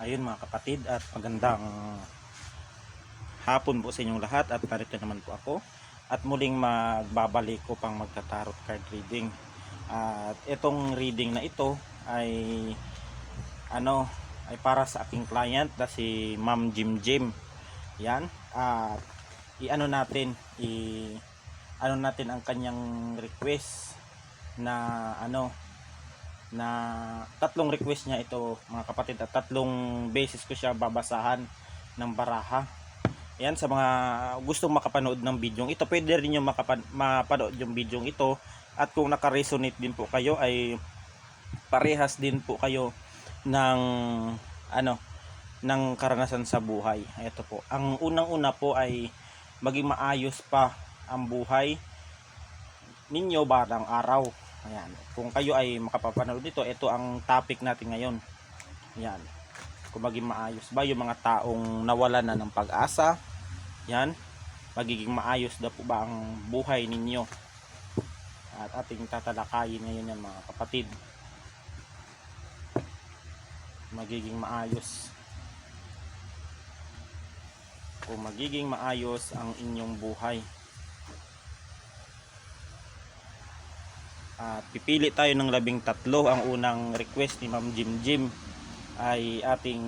Ayun mga kapatid at magandang hapon po sa inyong lahat at narito naman po ako at muling magbabalik ko pang magta-tarot card reading. At itong reading na ito ay ano ay para sa aking client na si Ma'am Jim Jim. Yan. At i-ano natin i ano natin ang kanyang request na ano na tatlong request niya ito mga kapatid at tatlong beses ko siya babasahan ng baraha. Yan sa mga gustong makapanood ng video ito pwede rin yung makapan, mapanood yung video ito. At kung naka-resonate din po kayo ay parehas din po kayo ng ano ng karanasan sa buhay. Ito po ang unang-una po ay maging maayos pa ang buhay ninyo barang araw Ayan. Kung kayo ay makapapanood dito, ito ang topic natin ngayon. Ayan. Kung maging maayos ba yung mga taong nawalan na ng pag-asa. Yan. Magiging maayos na po ba ang buhay ninyo. At ating tatalakayin ngayon yan mga kapatid. Magiging maayos. Kung magiging maayos ang inyong buhay. At pipili tayo ng labing tatlo. Ang unang request ni Ma'am Jim Jim ay ating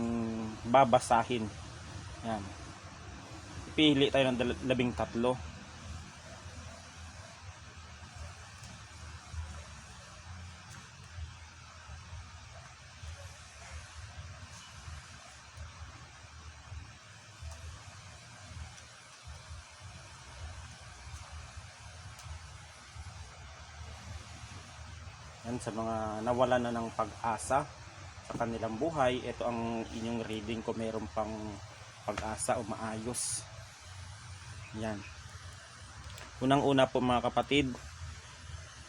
babasahin. Yan. Pipili tayo ng labing tatlo. Yan sa mga nawalan na ng pag-asa sa kanilang buhay, ito ang inyong reading ko mayroon pang pag-asa o maayos. Yan. Unang-una po mga kapatid,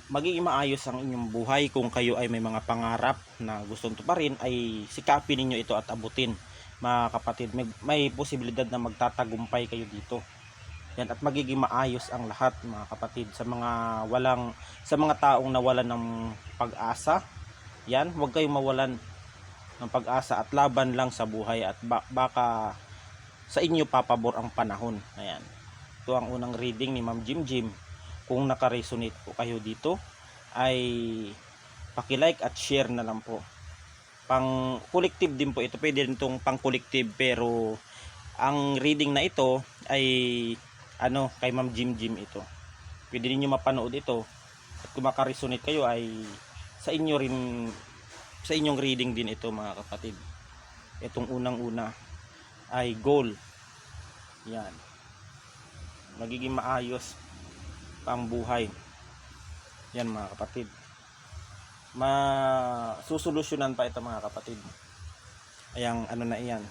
magiging maayos ang inyong buhay kung kayo ay may mga pangarap na gustong tuparin ay sikapin ninyo ito at abutin mga kapatid may, may posibilidad na magtatagumpay kayo dito yan at magiging maayos ang lahat mga kapatid sa mga walang sa mga taong nawalan ng pag-asa. Yan, huwag kayong mawalan ng pag-asa at laban lang sa buhay at ba- baka sa inyo papabor ang panahon. Ayan. Ito ang unang reading ni Ma'am Jim Jim. Kung naka-resonate po kayo dito ay paki-like at share na lang po. Pang collective din po ito. Pwede rin itong pang collective pero ang reading na ito ay ano kay Ma'am Jim Jim ito. Pwede niyo mapanood ito. At kung makaresonate kayo ay sa inyo rin sa inyong reading din ito mga kapatid. Itong unang-una ay goal. Yan. Magiging maayos pang buhay. Yan mga kapatid. Masusolusyonan pa ito mga kapatid. Ayang ano na iyan.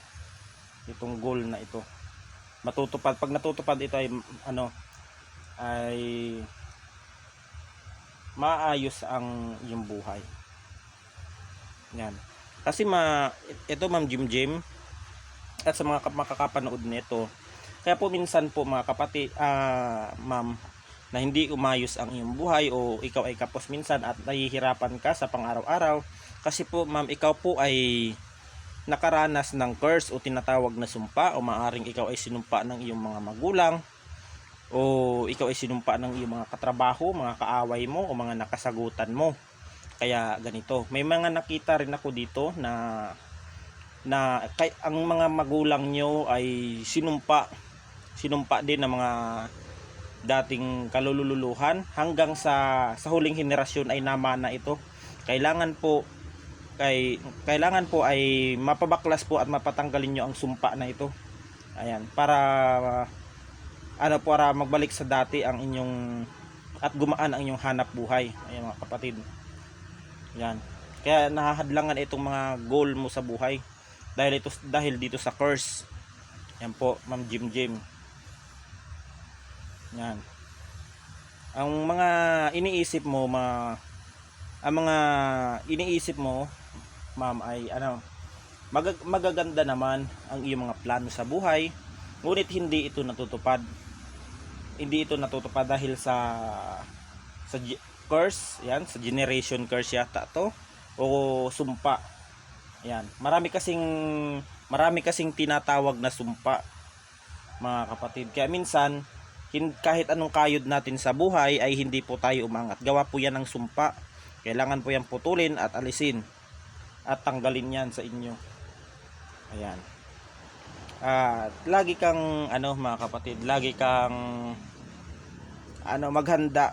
Itong goal na ito matutupad pag natutupad ito ay ano ay maayos ang iyong buhay. Yan. Kasi ma ito ma'am Jim Jim at sa mga kap- makakapanood nito kaya po minsan po mga kapatid ah ma'am na hindi umayos ang iyong buhay o ikaw ay kapos minsan at nahihirapan ka sa pang-araw-araw kasi po ma'am ikaw po ay nakaranas ng curse o tinatawag na sumpa o maaring ikaw ay sinumpa ng iyong mga magulang o ikaw ay sinumpa ng iyong mga katrabaho, mga kaaway mo o mga nakasagutan mo. Kaya ganito, may mga nakita rin ako dito na na kay, ang mga magulang nyo ay sinumpa sinumpa din ng mga dating kalululuhan hanggang sa sa huling henerasyon ay namana ito. Kailangan po kay kailangan po ay mapabaklas po at mapatanggalin nyo ang sumpa na ito. Ayan, para uh, ano para magbalik sa dati ang inyong at gumaan ang inyong hanap buhay. Ayan mga kapatid. Yan. Kaya nahahadlangan itong mga goal mo sa buhay dahil ito dahil dito sa curse. Yan po, Ma'am Jim Jim. Yan. Ang mga iniisip mo, mga ang mga iniisip mo ma'am ay ano mag- magaganda naman ang iyong mga plano sa buhay ngunit hindi ito natutupad hindi ito natutupad dahil sa sa curse yan sa generation curse yata to o sumpa Ayan. Marami kasing marami kasing tinatawag na sumpa mga kapatid. Kaya minsan kahit anong kayod natin sa buhay ay hindi po tayo umangat. Gawa po yan ng sumpa. Kailangan po yan putulin at alisin at tanggalin yan sa inyo. Ayan. At lagi kang ano mga kapatid, lagi kang ano maghanda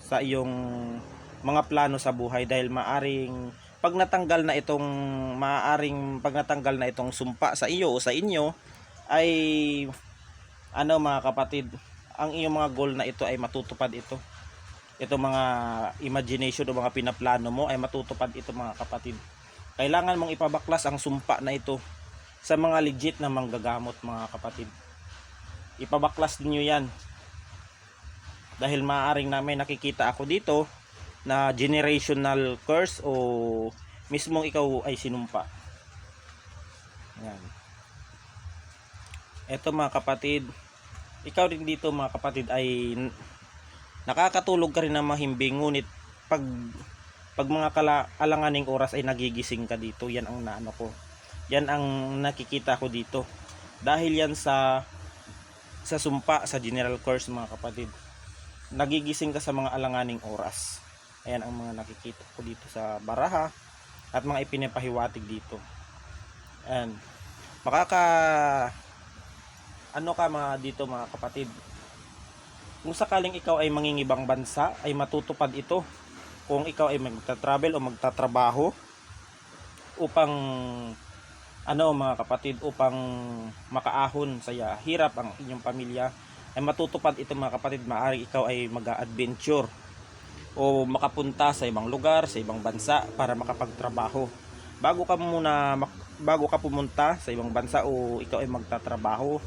sa iyong mga plano sa buhay dahil maaring pag natanggal na itong maaring pag natanggal na itong sumpa sa iyo o sa inyo ay ano mga kapatid ang iyong mga goal na ito ay matutupad ito ito mga imagination o mga pinaplano mo ay matutupad ito mga kapatid kailangan mong ipabaklas ang sumpa na ito sa mga legit na manggagamot mga kapatid ipabaklas niyo yan dahil maaring na may nakikita ako dito na generational curse o mismong ikaw ay sinumpa. Yan. Ito mga kapatid, ikaw rin dito mga kapatid ay nakakatulog ka rin na mahimbing ngunit pag pag mga kala, alanganing oras ay nagigising ka dito. Yan ang naano ko. Yan ang nakikita ko dito. Dahil yan sa sa sumpa sa general curse mga kapatid nagigising ka sa mga alanganing oras. Ayan ang mga nakikita ko dito sa baraha at mga ipinapahiwatig dito. Ayan. Makaka ano ka mga dito mga kapatid. Kung sakaling ikaw ay mangingibang bansa, ay matutupad ito. Kung ikaw ay magta-travel o magtatrabaho upang ano mga kapatid upang makaahon sa hirap ang inyong pamilya. Ay matutupad ito mga kapatid. Maaari ikaw ay mag-adventure o makapunta sa ibang lugar sa ibang bansa para makapagtrabaho. Bago ka muna bago ka pumunta sa ibang bansa o ikaw ay magtatrabaho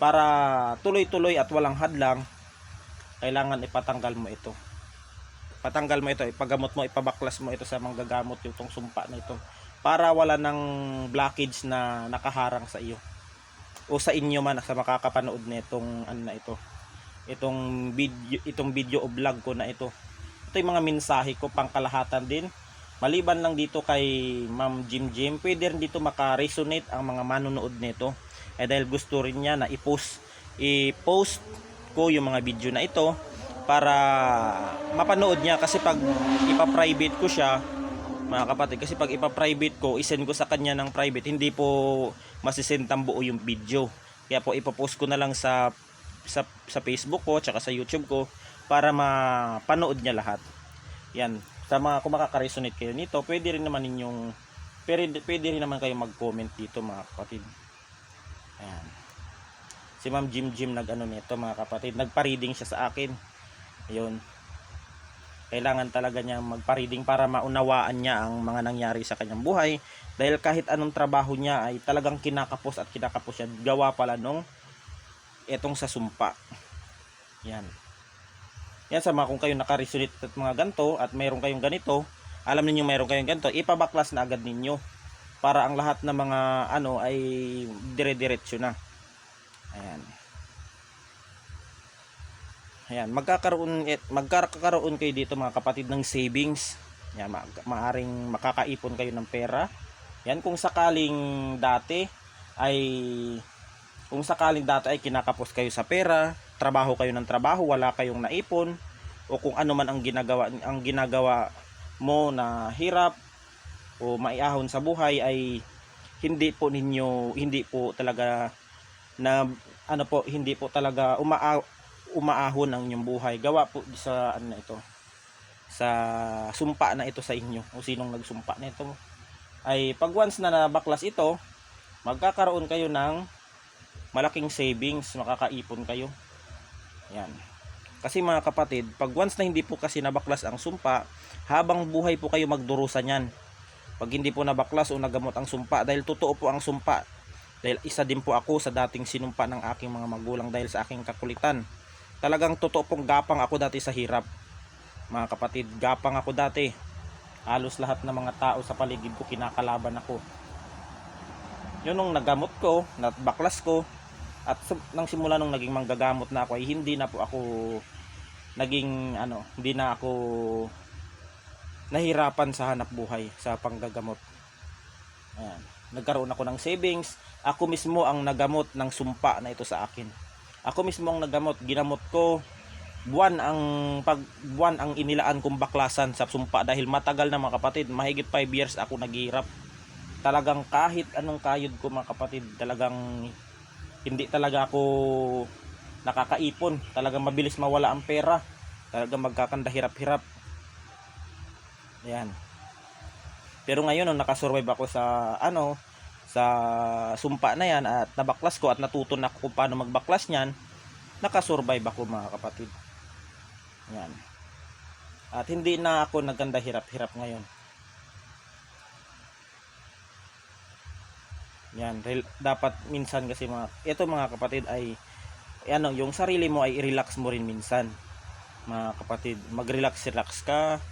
para tuloy-tuloy at walang hadlang kailangan ipatanggal mo ito patanggal mo ito ipagamot mo ipabaklas mo ito sa manggagamot yung sumpa na ito. Para wala ng blockage na nakaharang sa iyo. O sa inyo man sa makakapanood nitong ano na ito. Itong video itong video o vlog ko na ito. Ito yung mga mensahe ko pangkalahatan din. Maliban lang dito kay Ma'am Jim Jim pwede rin dito maka-resonate ang mga manonood nito. Eh dahil gusto rin niya na i-post i-post ko yung mga video na ito para mapanood niya kasi pag ipa-private ko siya mga kapatid kasi pag ipa-private ko isend ko sa kanya ng private hindi po masisend ang buo yung video. Kaya po ipopost ko na lang sa sa, sa Facebook ko tsaka sa YouTube ko para mapanood niya lahat. Yan. Sa mga kung makaka-resonate kayo nito pwede rin naman ninyong pwede, pwede rin naman kayo mag-comment dito mga kapatid. Ayan. Si Ma'am Jim Jim nag ano nito mga kapatid nagpa-reading siya sa akin ayun. Kailangan talaga niya magpa-reading para maunawaan niya ang mga nangyari sa kanyang buhay. Dahil kahit anong trabaho niya ay talagang kinakapos at kinakapos siya. Gawa pala nung etong sa sumpa. Yan. Yan sa mga kung kayo nakaresolute at mga ganto at mayroon kayong ganito alam niyo mayroon kayong ganito ipabaklas na agad ninyo para ang lahat ng mga ano ay dire-diretso na. Ayan Ayan, magkakaroon et magkakaroon kayo dito mga kapatid ng savings. Yan, ma maaring makakaipon kayo ng pera. Yan kung sakaling dati ay kung sakaling dati ay kinakapos kayo sa pera, trabaho kayo ng trabaho, wala kayong naipon o kung ano man ang ginagawa ang ginagawa mo na hirap o maiahon sa buhay ay hindi po ninyo hindi po talaga na ano po hindi po talaga umaa umaahon ang inyong buhay. Gawa po sa ano na ito. Sa sumpa na ito sa inyo o sinong nagsumpa nito ay pag once na nabaklas ito, magkakaroon kayo ng malaking savings, makakaipon kayo. Yan. Kasi mga kapatid, pag once na hindi po kasi nabaklas ang sumpa, habang buhay po kayo magdurusan yan. Pag hindi po nabaklas o nagamot ang sumpa, dahil totoo po ang sumpa, dahil isa din po ako sa dating sinumpa ng aking mga magulang dahil sa aking kakulitan talagang totoo pong gapang ako dati sa hirap mga kapatid gapang ako dati halos lahat ng mga tao sa paligid ko kinakalaban ako yun nung nagamot ko nabaklas ko at nang simula nung naging manggagamot na ako ay hindi na po ako naging ano hindi na ako nahirapan sa hanap buhay sa panggagamot Ayan. Nagkaroon ako ng savings. Ako mismo ang nagamot ng sumpa na ito sa akin. Ako mismo ang nagamot. Ginamot ko. Buwan ang pag buwan ang inilaan kong baklasan sa sumpa dahil matagal na mga kapatid. Mahigit 5 years ako naghihirap. Talagang kahit anong kayod ko mga kapatid, talagang hindi talaga ako nakakaipon. Talagang mabilis mawala ang pera. Talagang magkakanda hirap-hirap. Ayan. Pero ngayon nung nakasurvive ako sa ano sa sumpa na yan at nabaklas ko at natuto na ako paano magbaklas niyan, nakasurvive ako mga kapatid. Yan. At hindi na ako naganda hirap-hirap ngayon. Yan, rel- dapat minsan kasi mga ito mga kapatid ay ano, yung sarili mo ay i-relax mo rin minsan. Mga kapatid, mag-relax-relax ka,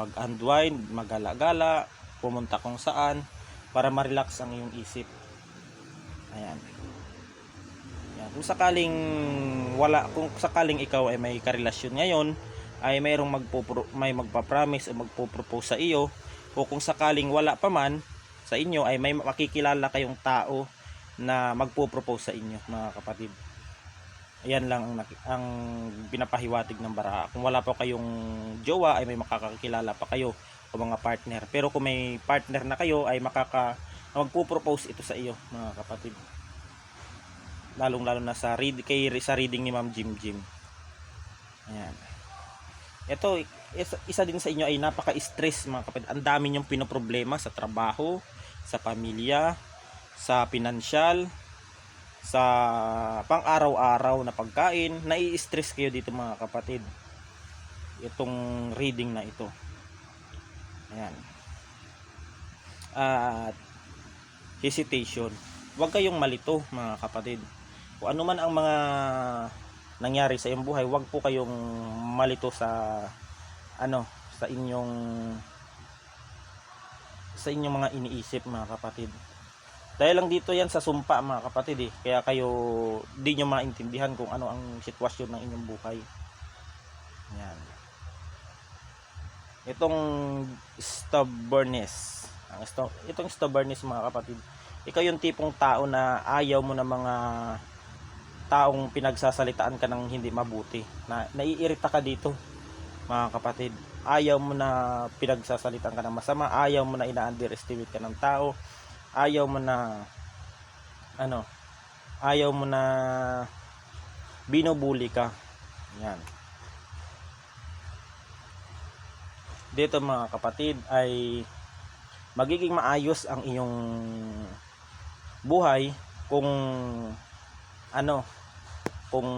mag-unwind, magala-gala, pumunta kung saan para ma-relax ang iyong isip. Ayan. Ayan. Kung sakaling wala, kung sakaling ikaw ay may karelasyon ngayon, ay mayroong magpo may magpa-promise o magpo-propose sa iyo, o kung sakaling wala pa man sa inyo ay may makikilala kayong tao na magpo-propose sa inyo, mga kapatid. Ayan lang ang, ang pinapahiwatig ng bara. Kung wala pa kayong jowa ay may makakakilala pa kayo o mga partner. Pero kung may partner na kayo ay makaka magpo-propose ito sa iyo, mga kapatid. Lalong lalo na sa read kay sa reading ni Ma'am Jim Jim. Ayan. Ito isa, isa din sa inyo ay napaka-stress mga kapatid. Ang dami niyong pinoproblema sa trabaho, sa pamilya, sa pinansyal, sa pang-araw-araw na pagkain, nai-stress kayo dito mga kapatid. Itong reading na ito. Ayan. At hesitation. Huwag kayong malito mga kapatid. Kung ano man ang mga nangyari sa iyong buhay, huwag po kayong malito sa ano, sa inyong sa inyong mga iniisip mga kapatid. Dahil lang dito yan sa sumpa mga kapatid eh. Kaya kayo di nyo maintindihan kung ano ang sitwasyon ng inyong buhay. Yan. Itong stubbornness. Ang itong stubbornness mga kapatid. Ikaw yung tipong tao na ayaw mo na mga taong pinagsasalitaan ka ng hindi mabuti. Na naiirita ka dito mga kapatid. Ayaw mo na pinagsasalitaan ka ng masama. Ayaw mo na ina-underestimate ka ng tao ayaw mo na ano ayaw mo na binubuli ka yan dito mga kapatid ay magiging maayos ang iyong buhay kung ano kung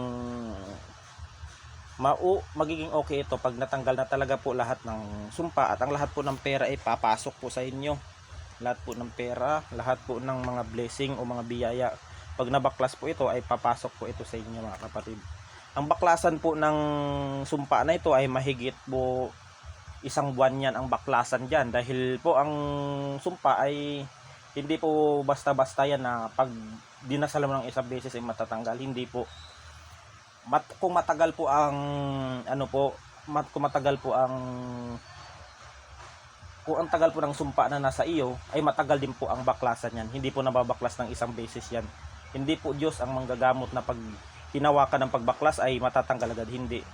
mau magiging okay ito pag natanggal na talaga po lahat ng sumpa at ang lahat po ng pera ay papasok po sa inyo lahat po ng pera, lahat po ng mga blessing o mga biyaya. Pag nabaklas po ito ay papasok po ito sa inyo mga kapatid. Ang baklasan po ng sumpa na ito ay mahigit po isang buwan yan ang baklasan dyan dahil po ang sumpa ay hindi po basta-basta yan na pag dinasal mo ng isang beses ay matatanggal. Hindi po. Mat, kung matagal po ang ano po, mat, kung matagal po ang kung ang tagal po ng sumpa na nasa iyo, ay matagal din po ang baklasan yan. Hindi po nababaklas ng isang beses yan. Hindi po Diyos ang manggagamot na pag hinawakan ng pagbaklas ay matatanggal agad. Hindi.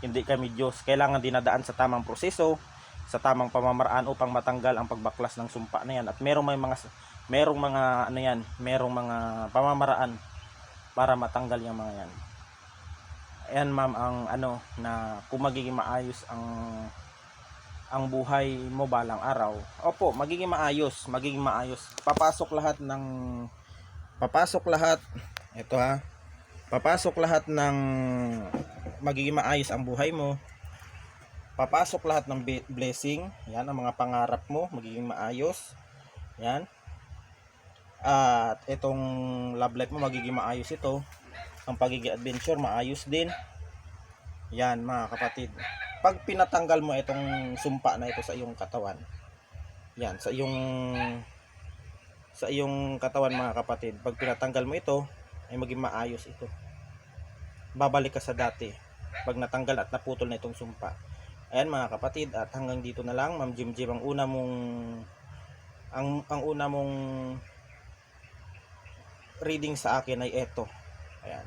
Hindi kami Diyos. Kailangan dinadaan sa tamang proseso, sa tamang pamamaraan upang matanggal ang pagbaklas ng sumpa na yan. At merong may mga merong mga ano yan, merong mga pamamaraan para matanggal yung mga yan. Ayan ma'am ang ano na kung magiging maayos ang ang buhay mo balang araw. Opo, magiging maayos, magiging maayos. Papasok lahat ng papasok lahat ito ha. Papasok lahat ng magiging maayos ang buhay mo. Papasok lahat ng blessing. Yan ang mga pangarap mo, magiging maayos. Yan. At itong love life mo magiging maayos ito. Ang pagiging adventure maayos din. Yan mga kapatid pag pinatanggal mo itong sumpa na ito sa iyong katawan yan sa iyong sa iyong katawan mga kapatid pag pinatanggal mo ito ay maging maayos ito babalik ka sa dati pag natanggal at naputol na itong sumpa ayan mga kapatid at hanggang dito na lang ma'am Jim Jim ang una mong ang ang una mong reading sa akin ay eto. Ayan.